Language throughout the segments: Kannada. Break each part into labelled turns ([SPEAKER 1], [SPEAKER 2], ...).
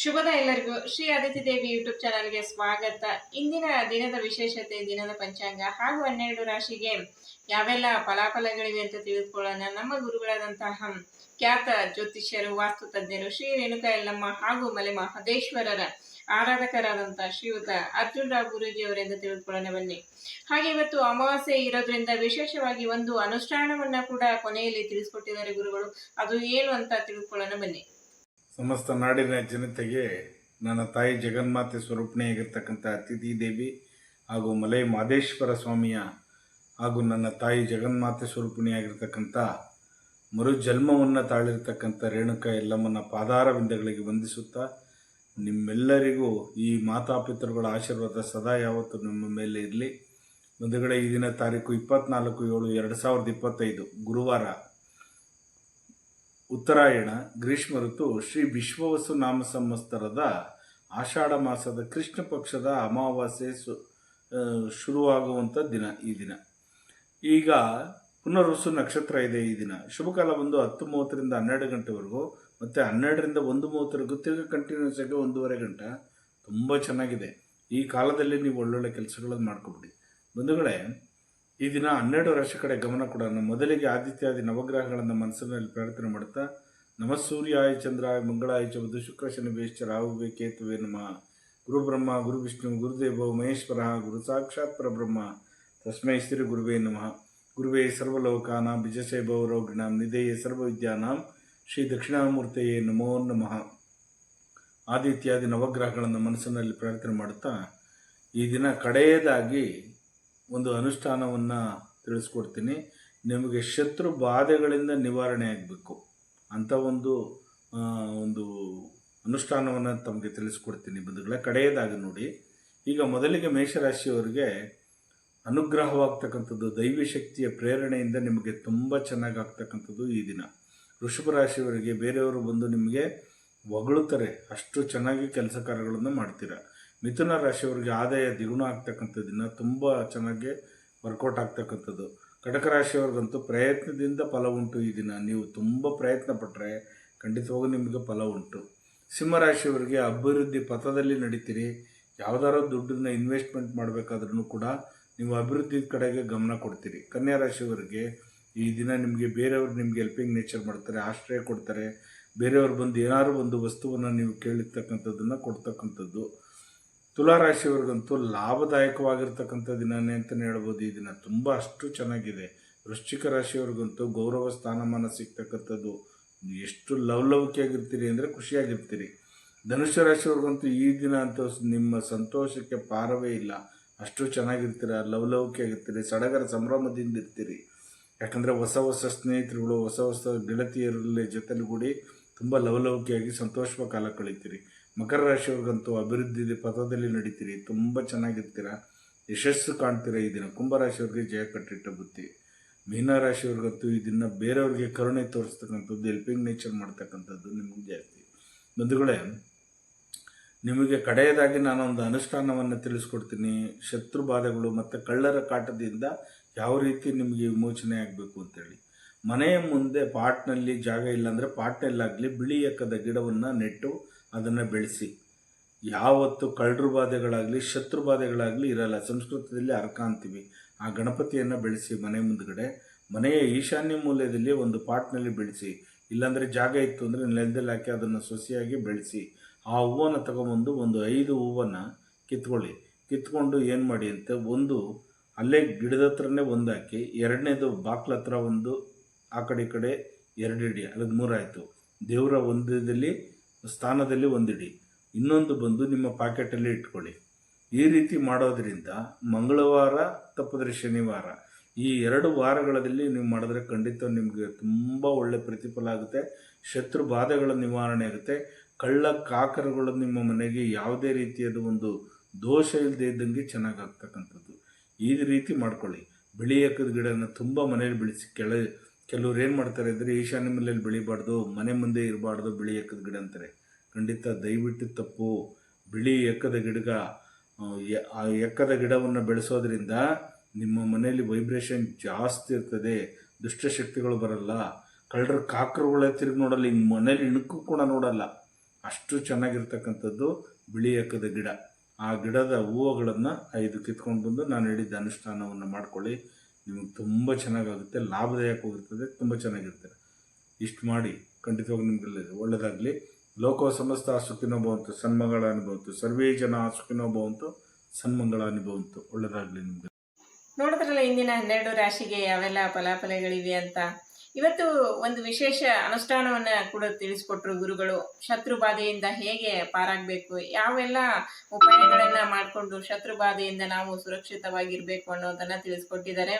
[SPEAKER 1] ಶುಭದ ಎಲ್ಲರಿಗೂ ಶ್ರೀ ಅದಿತಿ ದೇವಿ ಯೂಟ್ಯೂಬ್ ಚಾನಲ್ಗೆ ಸ್ವಾಗತ. ಇಂದಿನ ದಿನದ ವಿಶೇಷತೆ, ದಿನದ ಪಂಚಾಂಗ ಹಾಗೂ ಹನ್ನೆರಡು ರಾಶಿಗೆ ಯಾವೆಲ್ಲ ಫಲಾಫಲಗಳಿವೆ ಅಂತ ತಿಳಿದುಕೊಳ್ಳೋಣ. ನಮ್ಮ ಗುರುಗಳಾದಂತಹ ಖ್ಯಾತ ಜ್ಯೋತಿಷ್ಯರು, ವಾಸ್ತು ತಜ್ಞರು, ಶ್ರೀ ರೇಣುಕಾ ಯಲ್ಲಮ್ಮ ಹಾಗೂ ಮಲೆ ಮಹದೇಶ್ವರರ ಆರಾಧಕರಾದಂತಹ ಶ್ರೀಯುತ ಅರ್ಜುನ್ ರಾವ್ ಗುರೂಜಿ ಅವರಿಂದ ತಿಳಿದುಕೊಳ್ಳೋಣ ಬನ್ನಿ. ಹಾಗೆ ಇವತ್ತು ಅಮಾವಾಸ್ಯೆ ಇರೋದ್ರಿಂದ ವಿಶೇಷವಾಗಿ ಒಂದು ಅನುಷ್ಠಾನವನ್ನ ಕೂಡ ಕೊನೆಯಲ್ಲಿ ತಿಳಿಸ್ಕೊಟ್ಟಿದ್ದಾರೆ ಗುರುಗಳು. ಅದು ಏನು ಅಂತ ತಿಳಿದುಕೊಳ್ಳೋಣ ಬನ್ನಿ.
[SPEAKER 2] ಸಮಸ್ತ ನಾಡಿನ ಜನತೆಗೆ ನನ್ನ ತಾಯಿ ಜಗನ್ಮಾತೆ ಸ್ವರೂಪಣೆಯಾಗಿರ್ತಕ್ಕಂಥ ಅತಿಥಿ ದೇವಿ ಹಾಗೂ ಮಲೈ ಮಾದೇಶ್ವರ ಸ್ವಾಮಿಯ ಹಾಗೂ ನನ್ನ ತಾಯಿ ಜಗನ್ಮಾತೆ ಸ್ವರೂಪಿಣಿಯಾಗಿರ್ತಕ್ಕಂಥ ಮರು ಜನ್ಮವನ್ನು ತಾಳಿರ್ತಕ್ಕಂಥ ರೇಣುಕ ಎಲ್ಲಮ್ಮನ ಪಾದಾರವಿಂದಗಳಿಗೆ ವಂದಿಸುತ್ತಾ ನಿಮ್ಮೆಲ್ಲರಿಗೂ ಈ ಮಾತಾಪಿತೃಗಳ ಆಶೀರ್ವಾದ ಸದಾ ಯಾವತ್ತೂ ನಿಮ್ಮ ಮೇಲೆ ಇರಲಿ. ಮುಂದುಗಡೆ ಈ ದಿನ ತಾರೀಕು ಇಪ್ಪತ್ನಾಲ್ಕು ಏಳು ಎರಡು ಸಾವಿರದ ಇಪ್ಪತ್ತೈದು ಗುರುವಾರ ಉತ್ತರಾಯಣ, ಗ್ರೀಷ್ಮ ಋತು, ಶ್ರೀ ವಿಶ್ವವಸು ನಾಮ ಸಂವತ್ಸರದ ಆಷಾಢ ಮಾಸದ ಕೃಷ್ಣ ಪಕ್ಷದ ಅಮಾವಾಸ್ಯೆ ಸು ಶುರುವಾಗುವಂಥ ದಿನ ಈ ದಿನ. ಈಗ ಪುನರ್ವಸು ನಕ್ಷತ್ರ ಇದೆ ಈ ದಿನ. ಶುಭ ಕಾಲ ಬಂದು ಹತ್ತು ಮೂವತ್ತರಿಂದ ಹನ್ನೆರಡು ಗಂಟೆವರೆಗೂ ಮತ್ತು ಹನ್ನೆರಡರಿಂದ ಒಂದು ಮೂವತ್ತರೆಗೂ ತಿರ್ಗಿ ಕಂಟಿನ್ಯೂಸ್ ಆಗಿ ಒಂದೂವರೆ ಗಂಟೆ ತುಂಬ ಚೆನ್ನಾಗಿದೆ. ಈ ಕಾಲದಲ್ಲಿ ನೀವು ಒಳ್ಳೊಳ್ಳೆ ಕೆಲಸಗಳನ್ನು ಮಾಡ್ಕೊಬಿಡಿ. ಬಂಧುಗಳೇ ಈ ದಿನ ಹನ್ನೆರಡು ರಾಶಿ ಕಡೆ ಗಮನ ಕೊಡೋಣ. ಮೊದಲಿಗೆ ಆದಿತ್ಯಾದಿ ನವಗ್ರಹಗಳನ್ನು ಮನಸ್ಸಿನಲ್ಲಿ ಪ್ರಾರ್ಥನೆ ಮಾಡುತ್ತಾ ನಮ ಸೂರ್ಯಾಯ ಚಂದ್ರಾಯ ಮಂಗಳಾಯ ಚ ಬುಧ, ಶುಕ್ರ ಶನಿ ಬೇಶ್ಚ ರಾಹುವೆ ಕೇತುವೆ ನಮಃ. ಗುರು ಬ್ರಹ್ಮ, ಗುರು ವಿಷ್ಣು ಗುರುದೇವ ಮಹೇಶ್ವರ, ಗುರು ಸಾಕ್ಷಾತ್ ಪರಬ್ರಹ್ಮ. ತಸ್ಮೈ ಶ್ರೀ ಗುರುವೇ ನಮಃ. ಗುರುವೇ ಸರ್ವಲೋಕಾನ ಬಿಜಸೇ ಭವರೋಗಿಣಾಂ ನಿಧೇಯ ಸರ್ವವಿದ್ಯಾನಾಂ ಶ್ರೀ ದಕ್ಷಿಣಾಮೂರ್ತೆಯೇ ನಮೋ ನಮಃ. ಆದಿತ್ಯಾದಿ ನವಗ್ರಹಗಳನ್ನು ಮನಸ್ಸಿನಲ್ಲಿ ಪ್ರಾರ್ಥನೆ ಮಾಡುತ್ತಾ ಈ ದಿನ ಕಡೆಯದಾಗಿ ಒಂದು ಅನುಷ್ಠಾನವನ್ನು ತಿಳಿಸ್ಕೊಡ್ತೀನಿ. ನಿಮಗೆ ಶತ್ರು ಬಾಧೆಗಳಿಂದ ನಿವಾರಣೆ ಆಗಬೇಕು. ಅಂಥ ಒಂದು ಒಂದು ಅನುಷ್ಠಾನವನ್ನು ತಮಗೆ ತಿಳಿಸ್ಕೊಡ್ತೀನಿ ಬಂಧುಗಳೇ. ಕಡೆಯದಾಗಿ ನೋಡಿ, ಈಗ ಮೊದಲಿಗೆ ಮೇಷರಾಶಿಯವರಿಗೆ ಅನುಗ್ರಹವಾಗ್ತಕ್ಕಂಥದ್ದು, ದೈವಿ ಶಕ್ತಿಯ ಪ್ರೇರಣೆಯಿಂದ ನಿಮಗೆ ತುಂಬ ಚೆನ್ನಾಗಿ ಆಗ್ತಕ್ಕಂಥದ್ದು ಈ ದಿನ. ವೃಷಭ ರಾಶಿಯವರಿಗೆ ಬೇರೆಯವರು ಬಂದು ನಿಮಗೆ ಹೊಗಳುತ್ತಾರೆ. ಅಷ್ಟು ಚೆನ್ನಾಗಿ ಕೆಲಸ ಕಾರ್ಯಗಳನ್ನು ಮಾಡ್ತೀರ. ಮಿಥುನ ರಾಶಿಯವರಿಗೆ ಆದಾಯ ದ್ವಿಗುಣ ಆಗ್ತಕ್ಕಂಥ ದಿನ ತುಂಬ ಚೆನ್ನಾಗಿ ವರ್ಕೌಟ್ ಆಗ್ತಕ್ಕಂಥದ್ದು. ಕಟಕ ರಾಶಿಯವ್ರಿಗಂತೂ ಪ್ರಯತ್ನದಿಂದ ಫಲ ಉಂಟು ಈ ದಿನ. ನೀವು ತುಂಬ ಪ್ರಯತ್ನ ಪಟ್ಟರೆ ಖಂಡಿತವಾಗೂ ನಿಮಗೆ ಫಲ ಉಂಟು. ಸಿಂಹರಾಶಿಯವರಿಗೆ ಅಭಿವೃದ್ಧಿ ಪಥದಲ್ಲಿ ನಡೀತೀರಿ. ಯಾವ್ದಾರೋ ದುಡ್ಡನ್ನ ಇನ್ವೆಸ್ಟ್ಮೆಂಟ್ ಮಾಡಬೇಕಾದ್ರೂ ಕೂಡ ನೀವು ಅಭಿವೃದ್ಧಿ ಕಡೆಗೆ ಗಮನ ಕೊಡ್ತೀರಿ. ಕನ್ಯಾ ರಾಶಿಯವರಿಗೆ ಈ ದಿನ ನಿಮಗೆ ಬೇರೆಯವರು ನಿಮಗೆ ಹೆಲ್ಪಿಂಗ್ ನೇಚರ್ ಮಾಡ್ತಾರೆ, ಆಶ್ರಯ ಕೊಡ್ತಾರೆ. ಬೇರೆಯವರು ಬಂದು ಏನಾದ್ರು ಒಂದು ವಸ್ತುವನ್ನು ನೀವು ಕೇಳಿರ್ತಕ್ಕಂಥದ್ದನ್ನು ಕೊಡ್ತಕ್ಕಂಥದ್ದು. ತುಲಾರಾಶಿಯವ್ರಿಗಂತೂ ಲಾಭದಾಯಕವಾಗಿರ್ತಕ್ಕಂಥ ದಿನನೇ ಅಂತಲೇ ಹೇಳ್ಬೋದು. ಈ ದಿನ ತುಂಬ ಅಷ್ಟು ಚೆನ್ನಾಗಿದೆ. ವೃಶ್ಚಿಕ ರಾಶಿಯವ್ರಿಗಂತೂ ಗೌರವ, ಸ್ಥಾನಮಾನ ಸಿಗ್ತಕ್ಕಂಥದ್ದು. ಎಷ್ಟು ಲವಲವಿಕೆಯಾಗಿರ್ತೀರಿ ಅಂದರೆ ಖುಷಿಯಾಗಿರ್ತೀರಿ. ಧನುಷ್ಯ ರಾಶಿಯವ್ರಿಗಂತೂ ಈ ದಿನ ಅಂತೂ ನಿಮ್ಮ ಸಂತೋಷಕ್ಕೆ ಪಾರವೇ ಇಲ್ಲ. ಅಷ್ಟು ಚೆನ್ನಾಗಿರ್ತೀರ, ಲವಲವಿಕೆಯಾಗಿರ್ತೀರಿ, ಸಡಗರ ಸಂಭ್ರಮದಿಂದ ಇರ್ತೀರಿ. ಯಾಕಂದರೆ ಹೊಸ ಹೊಸ ಸ್ನೇಹಿತರುಗಳು, ಹೊಸ ಹೊಸ ಗೆಳತಿಯರಲ್ಲಿ ಜೊತೆಲುಗೂಡಿ ತುಂಬ ಲವಲವಿಕೆಯಾಗಿ ಸಂತೋಷವ ಕಾಲ ಕಳೀತೀರಿ. ಮಕರ ರಾಶಿಯವ್ರಿಗಂತೂ ಅಭಿವೃದ್ಧಿ ಪಥದಲ್ಲಿ ನಡೀತೀರಿ. ತುಂಬ ಚೆನ್ನಾಗಿರ್ತೀರ? ಯಶಸ್ಸು ಕಾಣ್ತೀರ ಈ ದಿನ? ಕುಂಭರಾಶಿಯವ್ರಿಗೆ ಜಯ ಕಟ್ಟಿಟ್ಟ ಬುತ್ತಿ. ಮೀನರಾಶಿಯವ್ರಿಗಂತೂ ದಿನ ಬೇರೆಯವ್ರಿಗೆ ಕರುಣೆ ತೋರಿಸ್ತಕ್ಕಂಥದ್ದು ಹೆಲ್ಪಿಂಗ್ ನೇಚರ್ ಮಾಡ್ತಕ್ಕಂಥದ್ದು ನಿಮಗೆ ಜಾಸ್ತಿ. ಬಂಧುಗಳೇ, ನಿಮಗೆ ಕಡೆಯದಾಗಿ ನಾನೊಂದು ಅನುಷ್ಠಾನವನ್ನು ತಿಳಿಸ್ಕೊಡ್ತೀನಿ. ಶತ್ರು ಬಾಧೆಗಳು ಮತ್ತು ಕಳ್ಳರ ಕಾಟದಿಂದ ಯಾವ ರೀತಿ ನಿಮಗೆ ವಿಮೋಚನೆ ಆಗಬೇಕು ಅಂತೇಳಿ. ಮನೆಯ ಮುಂದೆ ಪಾಟ್ನಲ್ಲಿ ಜಾಗ ಇಲ್ಲಾಂದರೆ ಪಾಟ್ನಲ್ಲಾಗಲಿ ಬಿಳಿ ಎಕ್ಕದ ಗಿಡವನ್ನು ನೆಟ್ಟು ಅದನ್ನು ಬೆಳೆಸಿ. ಯಾವತ್ತು ಕಳ್ಳರು ಬಾಧೆಗಳಾಗಲಿ ಶತ್ರು ಬಾಧೆಗಳಾಗಲಿ ಇರಲ್ಲ. ಸಂಸ್ಕೃತದಲ್ಲಿ ಅರ್ಕ ಅಂತೀವಿ. ಆ ಗಣಪತಿಯನ್ನು ಬೆಳೆಸಿ ಮನೆ ಮುಂದ್ಗಡೆ, ಮನೆಯ ಈಶಾನ್ಯ ಮೂಲ್ಯದಲ್ಲಿ ಒಂದು ಪಾಟ್ನಲ್ಲಿ ಬೆಳೆಸಿ. ಇಲ್ಲಾಂದರೆ ಜಾಗ ಇತ್ತು ಅಂದರೆ ನೆಲದಲ್ಲಿ ಹಾಕಿ ಅದನ್ನು ಸೊಸೆಯಾಗಿ ಬೆಳೆಸಿ. ಆ ಹೂವನ್ನು ತಗೊಂಬಂದು ಒಂದು ಐದು ಹೂವನ್ನು ಕಿತ್ಕೊಳ್ಳಿ. ಕಿತ್ಕೊಂಡು ಏನು ಮಾಡಿ ಅಂತ ಒಂದು ಅಲ್ಲೇ ಗಿಡದ ಹತ್ರನೇ ಒಂದು ಹಾಕಿ, ಎರಡನೇದು ಬಾಕ್ಲ ಹತ್ರ ಒಂದು, ಆ ಕಡೆ ಈ ಕಡೆ ಎರಡು ಇಡಿ. ಅಲ್ಲಿಗೆ ಮೂರಾಯಿತು ದೇವರ ಒಂದದಲ್ಲಿ ಸ್ಥಾನದಲ್ಲಿ ಒಂದಿಡಿ. ಇನ್ನೊಂದು ಬಂದು ನಿಮ್ಮ ಪಾಕೆಟಲ್ಲಿ ಇಟ್ಕೊಳ್ಳಿ. ಈ ರೀತಿ ಮಾಡೋದ್ರಿಂದ ಮಂಗಳವಾರ, ತಪ್ಪಿದ್ರೆ ಶನಿವಾರ. ಈ ಎರಡು ವಾರಗಳಲ್ಲಿ ನೀವು ಮಾಡಿದ್ರೆ ಖಂಡಿತ ನಿಮಗೆ ತುಂಬ ಒಳ್ಳೆ ಪ್ರತಿಫಲ ಆಗುತ್ತೆ. ಶತ್ರು ಬಾಧೆಗಳ ನಿವಾರಣೆ ಆಗುತ್ತೆ. ಕಳ್ಳ ಕಾಕರಗಳು ನಿಮ್ಮ ಮನೆಗೆ ಯಾವುದೇ ರೀತಿಯಾದ ಒಂದು ದೋಷ ಇಲ್ಲದೆ ಇದ್ದಂಗೆ ಚೆನ್ನಾಗಾಗ್ತಕ್ಕಂಥದ್ದು ಈ ರೀತಿ ಮಾಡ್ಕೊಳ್ಳಿ. ಬಿಳಿ ಹಕ್ಕದ ಗಿಡನ ತುಂಬ ಮನೇಲಿ ಬೆಳೆಸಿ ಕೆಳ ಕೆಲವ್ರು ಏನು ಮಾಡ್ತಾರೆ ಅಂದರೆ ಈಶಾನ್ಯ ಮನೆಯಲ್ಲಿ ಬೆಳಿಬಾರ್ದು, ಮನೆ ಮುಂದೆ ಇರಬಾರ್ದು, ಬಿಳಿ ಎಕ್ಕದ ಗಿಡ ಅಂತಾರೆ. ಖಂಡಿತ ದಯವಿಟ್ಟು ತಪ್ಪು. ಬಿಳಿ ಎಕ್ಕದ ಗಿಡಗ, ಆ ಎಕ್ಕದ ಗಿಡವನ್ನು ಬೆಳೆಸೋದ್ರಿಂದ ನಿಮ್ಮ ಮನೆಯಲ್ಲಿ ವೈಬ್ರೇಷನ್ ಜಾಸ್ತಿ ಇರ್ತದೆ, ದುಷ್ಟಶಕ್ತಿಗಳು ಬರಲ್ಲ. ಕಳ್ಳರು ಕಾಕರುಗಳೇ ತಿರುಗಿ ನೋಡಲ್ಲ ಹಿಂಗೆ ಮನೇಲಿ ಇಣುಕು ಕೂಡ ನೋಡಲ್ಲ. ಅಷ್ಟು ಚೆನ್ನಾಗಿರ್ತಕ್ಕಂಥದ್ದು ಬಿಳಿ ಎಕ್ಕದ ಗಿಡ. ಆ ಗಿಡದ ಹೂವುಗಳನ್ನು ಐದು ಕಿತ್ಕೊಂಡು ಬಂದು ನಾನು ಹೇಳಿದ್ದ ಅನುಷ್ಠಾನವನ್ನು ಮಾಡ್ಕೊಳ್ಳಿ. ನಿಮಗೆ ತುಂಬ ಚೆನ್ನಾಗಾಗುತ್ತೆ, ಲಾಭದಾಯಕವಾಗಿರ್ತದೆ, ತುಂಬ ಚೆನ್ನಾಗಿರ್ತದೆ. ಇಷ್ಟು ಮಾಡಿ ಖಂಡಿತವಾಗಿ ನಿಮಗೆ ಒಳ್ಳೆಯದಾಗಲಿ ಲೋಕೋ ಸಮಸ್ತ ಸುಖಿನೋ ಭವಂತು, ಸನ್ಮಂಗಳ ಅನುಭವಂತು, ಸರ್ವೇ ಜನ ಸುಖಿನೋ ಭವಂತು, ಸನ್ಮಂಗಳ ಅನುಭವಂತು ಒಳ್ಳೆಯದಾಗಲಿ ನಿಮಗೆ.
[SPEAKER 1] ನೋಡಿದ್ರಲ್ಲ, ಇಂದಿನ ಹನ್ನೆರಡು ರಾಶಿಗೆ ಯಾವೆಲ್ಲ ಫಲಾಫಲಗಳಿವೆ ಅಂತ? ಇವತ್ತು ಒಂದು ವಿಶೇಷ ಅನುಷ್ಠಾನವನ್ನ ಕೂಡ ತಿಳಿಸ್ಕೊಟ್ರು ಗುರುಗಳು. ಶತ್ರು ಬಾಧೆಯಿಂದ ಹೇಗೆ ಪಾರಾಗಬೇಕು, ಯಾವೆಲ್ಲ ಉಪಾಯಗಳನ್ನ ಮಾಡಿಕೊಂಡು ಶತ್ರು ಬಾಧೆಯಿಂದ ನಾವು ಸುರಕ್ಷಿತವಾಗಿರ್ಬೇಕು ಅನ್ನೋದನ್ನ ತಿಳಿಸ್ಕೊಟ್ಟಿದ್ದಾರೆ.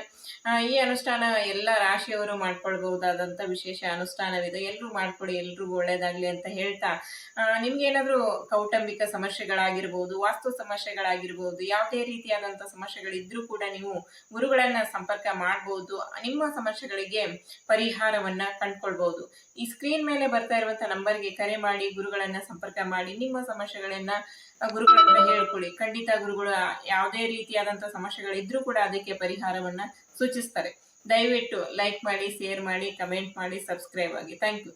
[SPEAKER 1] ಈ ಅನುಷ್ಠಾನ ಎಲ್ಲ ರಾಶಿಯವರು ಮಾಡ್ಕೊಳ್ಬಹುದಾದಂತ ವಿಶೇಷ ಅನುಷ್ಠಾನವಿದೆ. ಎಲ್ಲರೂ ಮಾಡ್ಕೊಳ್ಳಿ ಎಲ್ರಿಗೂ ಒಳ್ಳೇದಾಗ್ಲಿ ಅಂತ ಹೇಳ್ತಾ ನಿಮ್ಗೇನಾದ್ರೂ ಕೌಟುಂಬಿಕ ಸಮಸ್ಯೆಗಳಾಗಿರ್ಬೋದು, ವಾಸ್ತು ಸಮಸ್ಯೆಗಳಾಗಿರ್ಬೋದು, ಯಾವುದೇ ರೀತಿಯಾದಂಥ ಸಮಸ್ಯೆಗಳಿದ್ರೂ ಕೂಡ ನೀವು ಗುರುಗಳನ್ನ ಸಂಪರ್ಕ ಮಾಡಬಹುದು ನಿಮ್ಮ ಸಮಸ್ಯೆಗಳಿಗೆ ಪರಿಹಾರವನ್ನ ಕಂಡ್ಕೊಳ್ಬಹುದು. ಈ ಸ್ಕ್ರೀನ್ ಮೇಲೆ ಬರ್ತಾ ಇರುವಂತ ನಂಬರ್ಗೆ ಕರೆ ಮಾಡಿ, ಗುರುಗಳನ್ನ ಸಂಪರ್ಕ ಮಾಡಿ, ನಿಮ್ಮ ಸಮಸ್ಯೆಗಳನ್ನ ಗುರುಗಳನ್ನ ಹೇಳ್ಕೊಳ್ಳಿ. ಖಂಡಿತ ಗುರುಗಳು ಯಾವುದೇ ರೀತಿಯಾದಂತಹ ಸಮಸ್ಯೆಗಳಿದ್ರೂ ಕೂಡ ಅದಕ್ಕೆ ಪರಿಹಾರವನ್ನ ಸೂಚಿಸ್ತಾರೆ. ದಯವಿಟ್ಟು ಲೈಕ್ ಮಾಡಿ ಶೇರ್ ಮಾಡಿ ಕಮೆಂಟ್ ಮಾಡಿ ಸಬ್ಸ್ಕ್ರೈಬ್ ಆಗಿ. Thank you